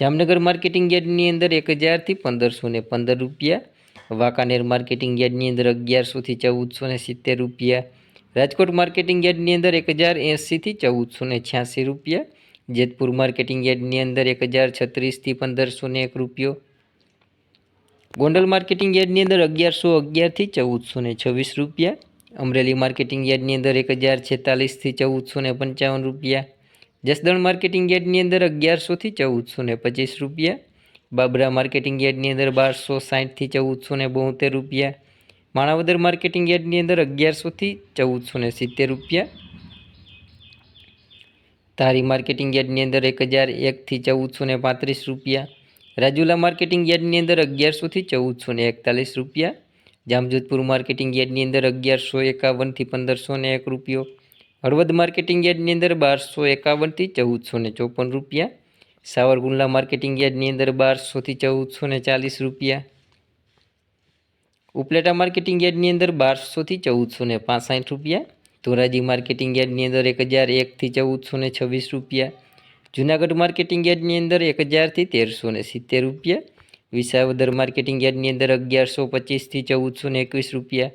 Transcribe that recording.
Jamnagar marketing યાર્ડની અંદર એક હજારથી પંદરસો ને પંદર રૂપિયા, વાંકાનેર માર્કેટિંગ યાર્ડની અંદર અગિયારસોથી ચૌદસો ને સિત્તેર રૂપિયા, રાજકોટ માર્કેટિંગ યાર્ડની અંદર એક હજાર એંસીથી ચૌદસો ને છ્યાસી રૂપિયા, જેતપુર માર્કેટિંગ યાર્ડની અંદર એક હજાર છત્રીસથી પંદરસો ને એક રૂપિયો, ગોંડલ માર્કેટિંગ યાર્ડની અંદર અગિયારસો અગિયારથી ચૌદસો ને છવ્વીસ રૂપિયા, અમરેલી માર્કેટિંગ યાર્ડની અંદર એક હજાર છેતાલીસથી ચૌદસો ને પંચાવન રૂપિયા જસદણ માર્કેટિંગ યાર્ડની અંદર અગિયારસોથી ચૌદસો ને પચીસ રૂપિયા. બાબરા માર્કેટિંગ યાર્ડની અંદર બારસો સાઠથી ચૌદસો ને બોતેર રૂપિયા. માણાવદર માર્કેટિંગ યાર્ડની અંદર અગિયારસોથી ચૌદસો ને સિત્તેર રૂપિયા. ધારી માર્કેટિંગ યાર્ડની અંદર એક હજાર એકથી ચૌદસો ને પાંત્રીસ રૂપિયા. રાજુલા માર્કેટિંગ યાર્ડની અંદર અગિયારસોથી ચૌદસો ને એકતાલીસ રૂપિયા. જામજોધપુર માર્કેટિંગ યાર્ડની અંદર અગિયારસો એકાવનથી પંદરસો ને એક રૂપિયો. હળવદ માર્કેટિંગ યાર્ડની અંદર બારસો એકાવનથી ચૌદસો ને ચોપન રૂપિયા. સાવરકુંડલા માર્કેટિંગ યાર્ડની અંદર બારસોથી ચૌદસો ને ચાલીસ રૂપિયા. ઉપલેટા માર્કેટિંગ યાર્ડની અંદર બારસોથી ચૌદસો ને પાસઠ રૂપિયા. ધોરાજી માર્કેટિંગ યાર્ડની અંદર એક હજાર એકથી ચૌદસો ને છવ્વીસ રૂપિયા. જુનાગઢ માર્કેટિંગ યાર્ડની અંદર એક હજારથી તેરસો ને સિત્તેર રૂપિયા. વિસાવદર માર્કેટિંગ યાર્ડની અંદર અગિયારસો પચીસથી ચૌદસો ને એકવીસ રૂપિયા.